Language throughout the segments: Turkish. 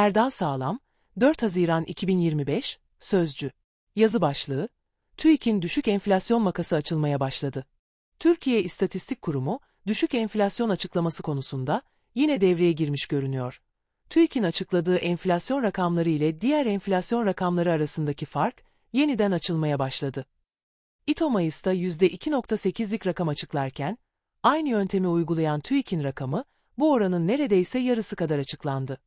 Erdal Sağlam, 4 Haziran 2025, Sözcü. Yazı başlığı, TÜİK'in düşük enflasyon makası açılmaya başladı. Türkiye İstatistik Kurumu, düşük enflasyon açıklaması konusunda yine devreye girmiş görünüyor. TÜİK'in açıkladığı enflasyon rakamları ile diğer enflasyon rakamları arasındaki fark yeniden açılmaya başladı. İTO Mayıs'ta %2.8'lik rakam açıklarken, aynı yöntemi uygulayan TÜİK'in rakamı bu oranın neredeyse yarısı kadar açıklandı.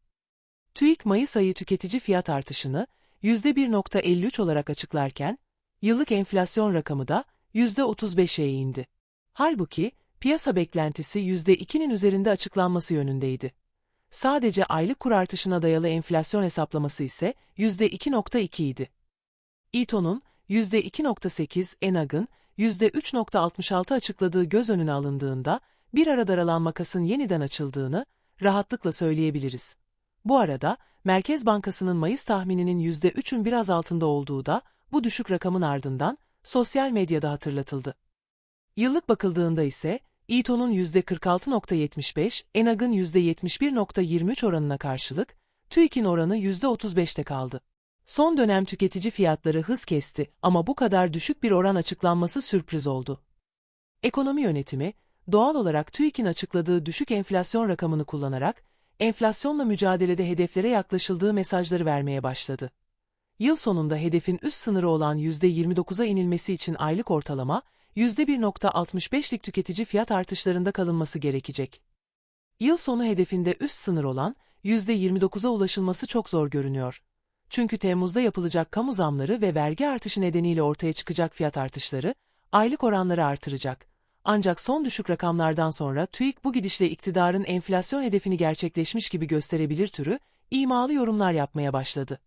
TÜİK Mayıs ayı tüketici fiyat artışını %1.53 olarak açıklarken, yıllık enflasyon rakamı da %35'e indi. Halbuki piyasa beklentisi %2'nin üzerinde açıklanması yönündeydi. Sadece aylık kur artışına dayalı enflasyon hesaplaması ise %2.2 idi. İTO'nun %2.8, ENAG'ın %3.66 açıkladığı göz önüne alındığında bir ara daralan makasın yeniden açıldığını rahatlıkla söyleyebiliriz. Bu arada Merkez Bankası'nın Mayıs tahmininin %3'ün biraz altında olduğu da bu düşük rakamın ardından sosyal medyada hatırlatıldı. Yıllık bakıldığında ise İTO'nun %46.75, ENAG'ın %71.23 oranına karşılık TÜİK'in oranı %35'te kaldı. Son dönem tüketici fiyatları hız kesti ama bu kadar düşük bir oran açıklanması sürpriz oldu. Ekonomi yönetimi, doğal olarak TÜİK'in açıkladığı düşük enflasyon rakamını kullanarak, enflasyonla mücadelede hedeflere yaklaşıldığı mesajları vermeye başladı. Yıl sonunda hedefin üst sınırı olan %29'a inilmesi için aylık ortalama, %1.65'lik tüketici fiyat artışlarında kalınması gerekecek. Yıl sonu hedefinde üst sınır olan %29'a ulaşılması çok zor görünüyor. Çünkü Temmuz'da yapılacak kamu zamları ve vergi artışı nedeniyle ortaya çıkacak fiyat artışları, aylık oranları artıracak. Ancak son düşük rakamlardan sonra TÜİK bu gidişle iktidarın enflasyon hedefini gerçekleşmiş gibi gösterebilir türü, imalı yorumlar yapmaya başladı.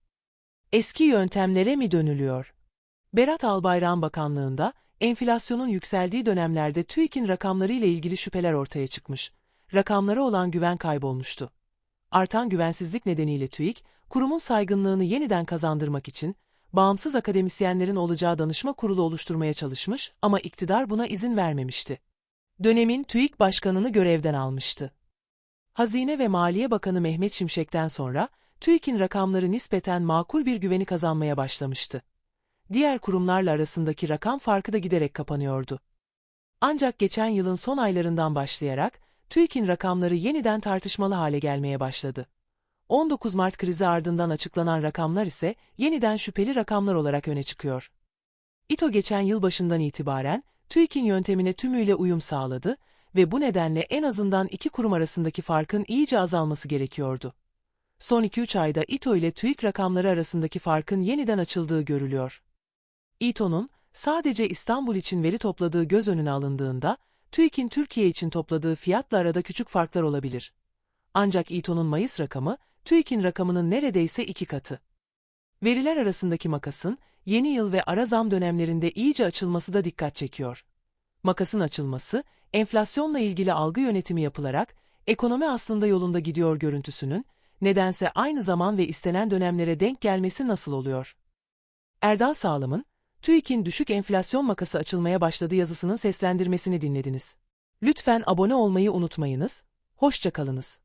Eski yöntemlere mi dönülüyor? Berat Albayrak'ın bakanlığında, enflasyonun yükseldiği dönemlerde TÜİK'in rakamları ile ilgili şüpheler ortaya çıkmış. Rakamlara olan güven kaybolmuştu. Artan güvensizlik nedeniyle TÜİK, kurumun saygınlığını yeniden kazandırmak için, bağımsız akademisyenlerin olacağı danışma kurulu oluşturmaya çalışmış ama iktidar buna izin vermemişti. Dönemin TÜİK başkanını görevden almıştı. Hazine ve Maliye Bakanı Mehmet Şimşek'ten sonra, TÜİK'in rakamları nispeten makul bir güveni kazanmaya başlamıştı. Diğer kurumlarla arasındaki rakam farkı da giderek kapanıyordu. Ancak geçen yılın son aylarından başlayarak, TÜİK'in rakamları yeniden tartışmalı hale gelmeye başladı. 19 Mart krizi ardından açıklanan rakamlar ise yeniden şüpheli rakamlar olarak öne çıkıyor. İTO geçen yıl başından itibaren TÜİK'in yöntemine tümüyle uyum sağladı ve bu nedenle en azından iki kurum arasındaki farkın iyice azalması gerekiyordu. Son 2-3 ayda İTO ile TÜİK rakamları arasındaki farkın yeniden açıldığı görülüyor. İTO'nun sadece İstanbul için veri topladığı göz önüne alındığında, TÜİK'in Türkiye için topladığı fiyatla arada küçük farklar olabilir. Ancak İTO'nun Mayıs rakamı, TÜİK'in rakamının neredeyse iki katı. Veriler arasındaki makasın, yeni yıl ve ara zam dönemlerinde iyice açılması da dikkat çekiyor. Makasın açılması, enflasyonla ilgili algı yönetimi yapılarak, ekonomi aslında yolunda gidiyor görüntüsünün, nedense aynı zaman ve istenen dönemlere denk gelmesi nasıl oluyor? Erdal Sağlam'ın, TÜİK'in düşük enflasyon makası açılmaya başladı yazısının seslendirmesini dinlediniz. Lütfen abone olmayı unutmayınız, hoşçakalınız.